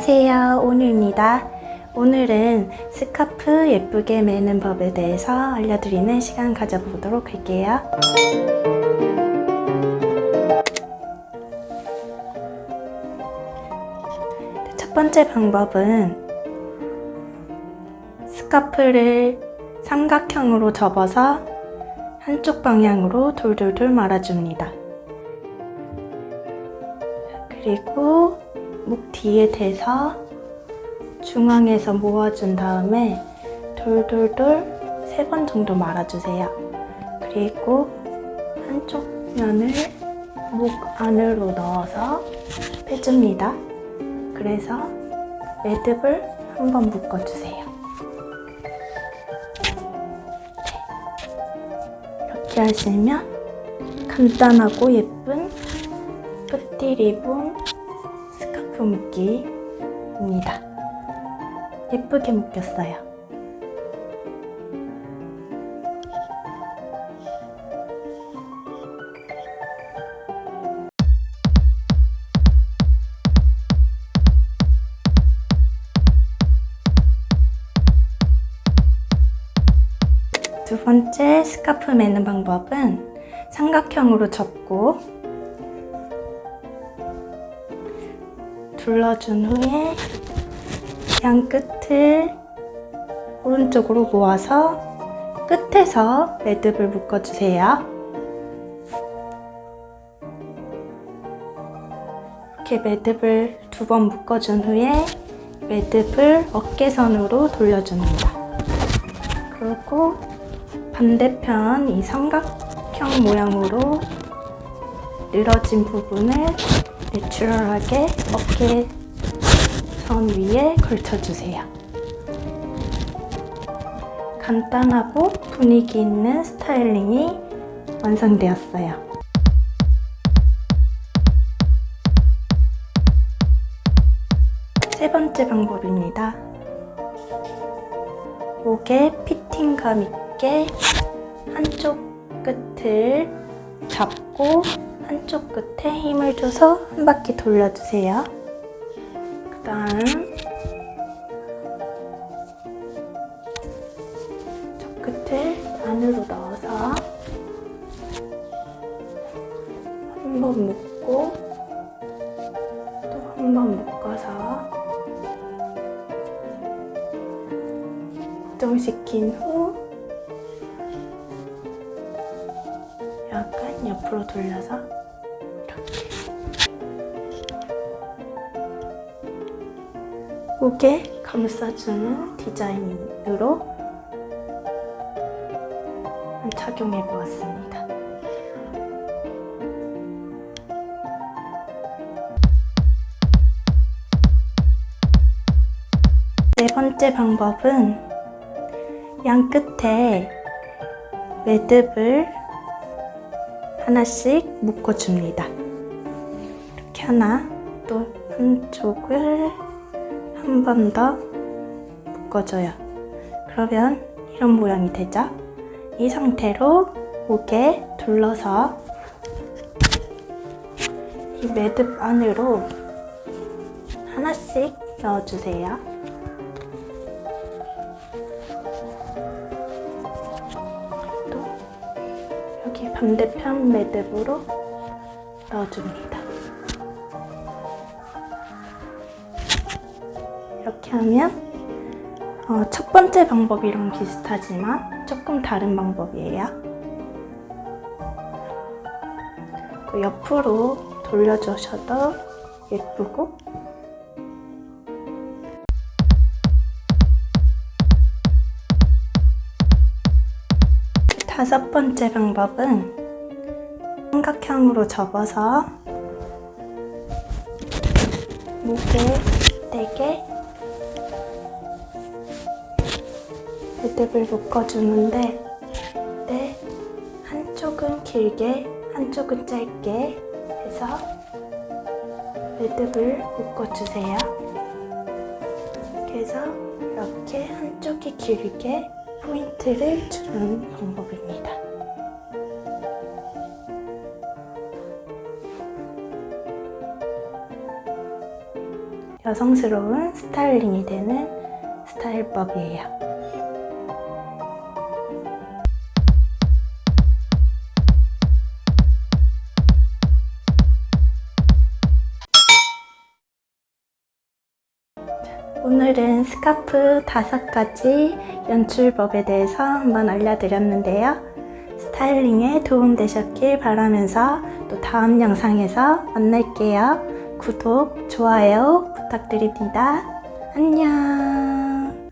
안녕하세요. 오늘입니다. 오늘은 스카프 예쁘게 매는 법에 대해서 알려드리는 시간 가져보도록 할게요. 첫 번째 방법은 스카프를 삼각형으로 접어서 한쪽 방향으로 돌돌돌 말아줍니다. 그리고 목 뒤에 대서 중앙에서 모아준 다음에 돌돌돌 세 번 정도 말아주세요. 그리고 한쪽 면을 목 안으로 넣어서 빼줍니다. 그래서 매듭을 한번 묶어주세요. 네. 이렇게 하시면 간단하고 예쁜 끝띠 리본 스카프 묶기입니다. 예쁘게 묶였어요. 두 번째 스카프 매는 방법은 삼각형으로 접고 둘러준 후에 양 끝을 오른쪽으로 모아서 끝에서 매듭을 묶어주세요. 이렇게 매듭을 두 번 묶어준 후에 매듭을 어깨선으로 돌려줍니다. 그리고 반대편 이 삼각형 모양으로 늘어진 부분을 내추럴하게 어깨 선 위에 걸쳐주세요. 간단하고 분위기 있는 스타일링이 완성되었어요. 세 번째 방법입니다. 목에 피팅감 있게 한쪽 끝을 잡고 한쪽 끝에 힘을 줘서 한 바퀴 돌려주세요. 그 다음 저 끝을 안으로 넣어서 한 번 묶고 또 한 번 묶어서 고정시킨 후 약간 옆으로 돌려서 이렇게 목에 감싸주는 디자인으로 착용해 보았습니다. 네 번째 방법은 양 끝에 매듭을 하나씩 묶어줍니다. 이렇게 하나, 또 한쪽을 한 번 더 묶어줘요. 그러면 이런 모양이 되죠? 이 상태로 목에 둘러서 이 매듭 안으로 하나씩 넣어주세요. 반대편 매듭으로 넣어줍니다. 이렇게 하면 어, 첫 번째 방법이랑 비슷하지만 조금 다른 방법이에요. 또 옆으로 돌려주셔도 예쁘고 다섯 번째 방법은 삼각형으로 접어서 목에 되게 매듭을 묶어주는데 네, 한쪽은 길게 한쪽은 짧게 해서 매듭을 묶어주세요. 그래서 이렇게 한쪽이 길게 포인트를 주는 방법입니다. 여성스러운 스타일링이 되는 스타일법이에요. 오늘은 스카프 다섯 가지 연출법에 대해서 한번 알려드렸는데요. 스타일링에 도움되셨길 바라면서 또 다음 영상에서 만날게요. 구독, 좋아요 부탁드립니다. 안녕.